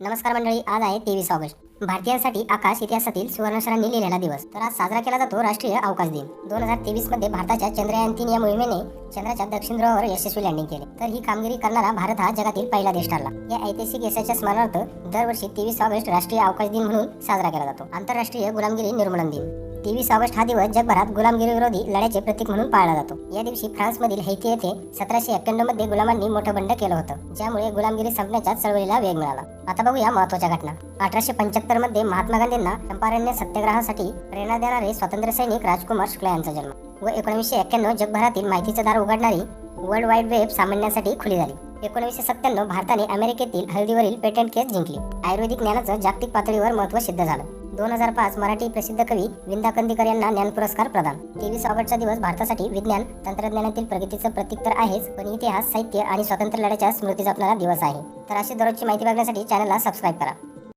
नमस्कार मंडळी आज आहे तेवीस ऑगस्ट. भारतीयांसाठी आकाश इतिहासातील सुवर्णाक्षरांनी लिहिलेला दिवस. तर आज साजरा केला जातो राष्ट्रीय अवकाश दिन. दोन हजार तेवीसमध्ये भारताच्या चंद्रयान तीन या मोहिमेने चंद्राच्या दक्षिण ध्रुवावर यशस्वी लँडिंग केले. तर ही कामगिरी करणारा भारत हा जगातील पहिला देश ठरला. या ऐतिहासिक यशाच्या स्मरणार्थ दरवर्षी तेवीस ऑगस्ट राष्ट्रीय अवकाश दिन म्हणून साजरा केला जातो. आंतरराष्ट्रीय गुलामगिरी निर्मूलन दिन. तेवीस ऑगस्ट हा दिवस जगभरात गुलामगिरी विरोधी लढ्याचे प्रतीक म्हणून पाळला जातो. या दिवशी फ्रान्समधील हैती येथे सतराशे एक्क्याण्णवमध्ये गुलामांनी मोठं बंड केलं होतं ज्यामुळे गुलामगिरी संपण्याच्या चळवळीला वेग मिळाला. आता बघूया महत्त्वाच्या घटना. अठराशे पंच्याहत्तरमध्ये महात्मा गांधींना चंपारण्य सत्याग्रहासाठी प्रेरणा देणारे स्वातंत्र्य सैनिक राजकुमार शुक्ला यांचा जन्म. व एकोणीसशे एक्क्याण्णव जगभरातील माहितीचं दार उघडणारी वर्ल्ड वाईड वेब सामान्यांसाठी खुली झाली. एकोणीसशे सत्त्याण्णव भारताने अमेरिकेतील हळदीवरील पेटंट केस जिंकली. आयुर्वेदिक ज्ञानाचं जागतिक पातळीवर महत्त्व सिद्ध झालं. दोन हजार पाच मराठी प्रसिद्ध कवी विंदा कंदीकर यांना ज्ञान पुरस्कार प्रदान. तेवीस ऑगस्टचा दिवस भारतासाठी विज्ञान तंत्रज्ञानातील प्रगतीचं प्रतीक तर आहेच पण इतिहास साहित्य आणि स्वातंत्र्य लढ्याच्या स्मृती जपणारा दिवस आहे. तर अशी दररोजची माहिती बघण्यासाठी चॅनलला सबस्क्राईब करा.